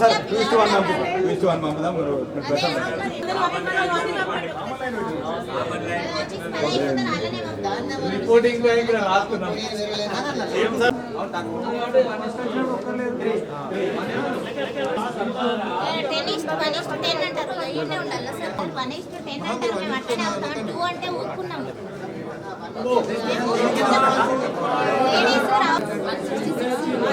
Sir two one పంపుతాం two one పంపుదాం మీరు మీరు అదే ప్రశాంత్ అదే రిపోర్టింగ్ బ్యాంక్ రాసుకున్నాం ten is to one is to ten అంటారు ఇట్లే ఉండాలి సార్ వన్ ఇస్ట్ టెన్ అంటారు మేము అట్లనే అవుతాం టూ అంటే ఊరుకున్నాం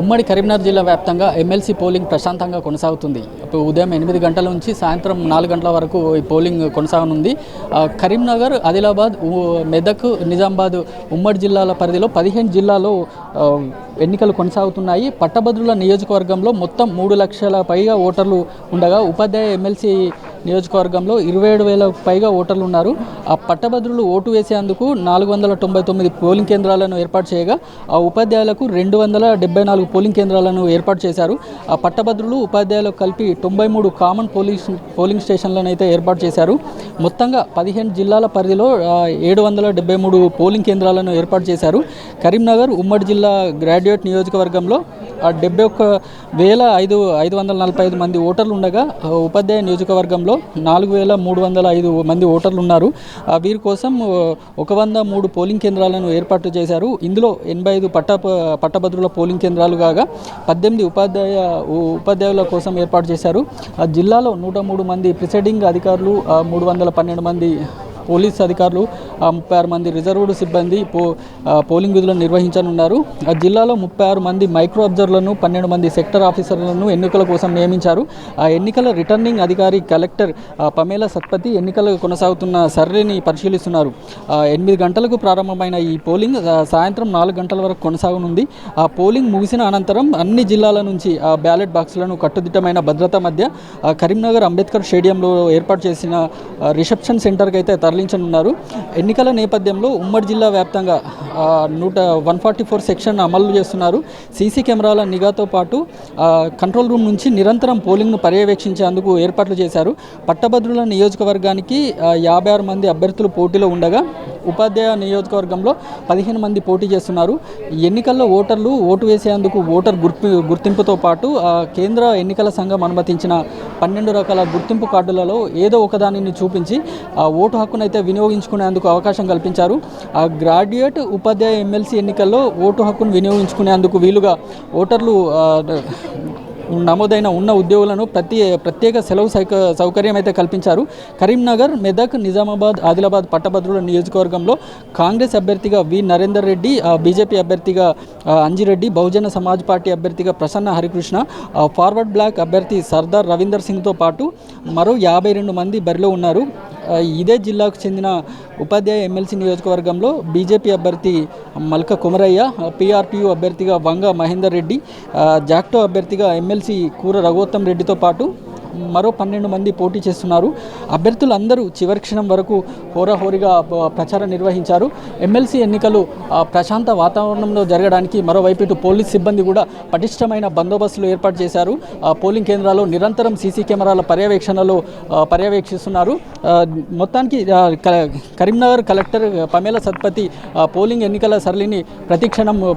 ఉమ్మడి కరీంనగర్ జిల్లా వ్యాప్తంగా ఎమ్మెల్సీ పోలింగ్ ప్రశాంతంగా కొనసాగుతుంది. ఇప్పుడు ఉదయం ఎనిమిది గంటల నుంచి సాయంత్రం నాలుగు గంటల వరకు ఈ పోలింగ్ కొనసాగనుంది. కరీంనగర్ ఆదిలాబాద్ మెదక్ నిజామాబాద్ ఉమ్మడి జిల్లాల పరిధిలో పదిహేను జిల్లాలో ఎన్నికలు కొనసాగుతున్నాయి. పట్టభద్రుల నియోజకవర్గంలో మొత్తం మూడు లక్షల పైగా ఓటర్లు ఉండగా ఉపాధ్యాయ ఎమ్మెల్సీ నియోజకవర్గంలో ఇరవై ఏడు వేల పైగా ఓటర్లు ఉన్నారు. ఆ పట్టభద్రులు ఓటు వేసేందుకు నాలుగు వందల తొంభై తొమ్మిది పోలింగ్ కేంద్రాలను ఏర్పాటు చేయగా ఆ ఉపాధ్యాయులకు రెండు వందల డెబ్బై నాలుగు పోలింగ్ కేంద్రాలను ఏర్పాటు చేశారు. ఆ పట్టభద్రులు ఉపాధ్యాయులకు కలిపి తొంభై మూడు కామన్ పోలీస్ పోలింగ్ స్టేషన్లను అయితే ఏర్పాటు చేశారు. మొత్తంగా పదిహేను జిల్లాల పరిధిలో ఏడు వందల డెబ్బై మూడు పోలింగ్ కేంద్రాలను ఏర్పాటు చేశారు. కరీంనగర్ ఉమ్మడి జిల్లా గ్రాడ్యుయేట్ నియోజకవర్గంలో డెబ్బై ఒక్క వేల ఐదు ఐదు వందల నలభై ఐదు మంది ఓటర్లు ఉండగా ఉపాధ్యాయ నియోజకవర్గంలో నాలుగు వేల మూడు వందల ఐదు మంది ఓటర్లు ఉన్నారు. వీరి కోసం ఒక వంద మూడు పోలింగ్ కేంద్రాలను ఏర్పాటు చేశారు. ఇందులో ఎనభై ఐదు పట్ట పట్టభద్రుల పోలింగ్ కేంద్రాలు కాగా పద్దెనిమిది ఉపాధ్యాయ ఉపాధ్యాయుల కోసం ఏర్పాటు చేశారు. ఆ జిల్లాలో నూట మూడు మంది ప్రిసైడింగ్ అధికారులు మూడు వందల పన్నెండు మంది పోలీస్ అధికారులు ముప్పై ఆరు మంది రిజర్వ్డ్ సిబ్బంది పో పోలింగ్ విధులను నిర్వహించనున్నారు. ఆ జిల్లాలో ముప్పై ఆరు మంది మైక్రో అబ్జర్వర్లను పన్నెండు మంది సెక్టర్ ఆఫీసర్లను ఎన్నికల కోసం నియమించారు. ఆ ఎన్నికల రిటర్నింగ్ అధికారి కలెక్టర్ పమేల సత్పతి ఎన్నికలు కొనసాగుతున్న సర్వేని పరిశీలిస్తున్నారు. ఎనిమిది గంటలకు ప్రారంభమైన ఈ పోలింగ్ సాయంత్రం నాలుగు గంటల వరకు కొనసాగనుంది. ఆ పోలింగ్ ముగిసిన అనంతరం అన్ని జిల్లాల నుంచి ఆ బ్యాలెట్ బాక్సులను కట్టుదిట్టమైన భద్రత మధ్య కరీంనగర్ అంబేద్కర్ స్టేడియంలో ఏర్పాటు చేసిన రిసెప్షన్ సెంటర్కి అయితే తరలించనున్నారు. ఎన్ని ఎన్నికల నేపథ్యంలో ఉమ్మడి జిల్లా వ్యాప్తంగా నూట వన్ ఫార్టీ ఫోర్ సెక్షన్ అమలు చేస్తున్నారు. సీసీ కెమెరాల నిఘాతో పాటు కంట్రోల్ రూమ్ నుంచి నిరంతరం పోలింగ్ను పర్యవేక్షించేందుకు ఏర్పాట్లు చేశారు. పట్టభద్రుల నియోజకవర్గానికి యాభై ఆరు మంది అభ్యర్థులు పోటీలో ఉండగా ఉపాధ్యాయ నియోజకవర్గంలో పదిహేను మంది పోటీ చేస్తున్నారు. ఎన్నికల్లో ఓటర్లు ఓటు వేసేందుకు ఓటర్ గుర్తి గుర్తింపుతో పాటు కేంద్ర ఎన్నికల సంఘం అనుమతించిన పన్నెండు రకాల గుర్తింపు కార్డులలో ఏదో ఒకదానిని చూపించి ఆ ఓటు హక్కునైతే వినియోగించుకునేందుకు అవకాశం కల్పించారు. ఆ గ్రాడ్యుయేట్ ఉపాధ్యాయ ఎమ్మెల్సీ ఎన్నికల్లో ఓటు హక్కును వినియోగించుకునేందుకు వీలుగా ఓటర్లు నమోదైన ఉన్న ఉద్యోగులను ప్రతి ప్రత్యేక సెలవు సౌక సౌకర్యం అయితే కల్పించారు. కరీంనగర్ మెదక్ నిజామాబాద్ ఆదిలాబాద్ పట్టభద్రుల నియోజకవర్గంలో కాంగ్రెస్ అభ్యర్థిగా వి. నరేందర్ రెడ్డి బీజేపీ అభ్యర్థిగా అంజిరెడ్డి బహుజన సమాజ్ పార్టీ అభ్యర్థిగా ప్రసన్న హరికృష్ణ ఫార్వర్డ్ బ్లాక్ అభ్యర్థి సర్దార్ రవీందర్ సింగ్తో పాటు మరో యాభై రెండు మంది బరిలో ఉన్నారు. ఇదే జిల్లాకు చెందిన ఉపాధ్యాయ ఎమ్మెల్సీ నియోజకవర్గంలో బీజేపీ అభ్యర్థి మల్క కుమరయ్య పీఆర్పీయూ అభ్యర్థిగా వంగ మహేందర్ రెడ్డి జాక్టో అభ్యర్థిగా ఎమ్మెల్సీ కూర రఘోత్తం రెడ్డితో పాటు మరో పన్నెండు మంది పోటీ చేస్తున్నారు. అభ్యర్థులందరూ చివరి క్షణం వరకు హోరాహోరీగా ప్రచారం నిర్వహించారు. ఎమ్మెల్సీ ఎన్నికలు ప్రశాంత వాతావరణంలో జరగడానికి మరోవైపు ఇటు పోలీస్ సిబ్బంది కూడా పటిష్టమైన బందోబస్తులు ఏర్పాటు చేశారు. ఆ, పోలింగ్ కేంద్రాల్లో నిరంతరం సీసీ కెమెరాల పర్యవేక్షణలో పర్యవేక్షిస్తున్నారు. మొత్తానికి కరీంనగర్ కలెక్టర్ పమేల సత్పతి పోలింగ్ ఎన్నికల సరళిని ప్రతిక్షణం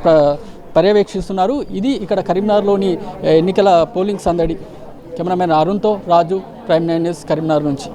పర్యవేక్షిస్తున్నారు. ఇది ఇక్కడ కరీంనగర్లోని ఎన్నికల పోలింగ్ సందడి. Cameraman అరుణ్తో Raju prime nine news Karimnagar నుంచి.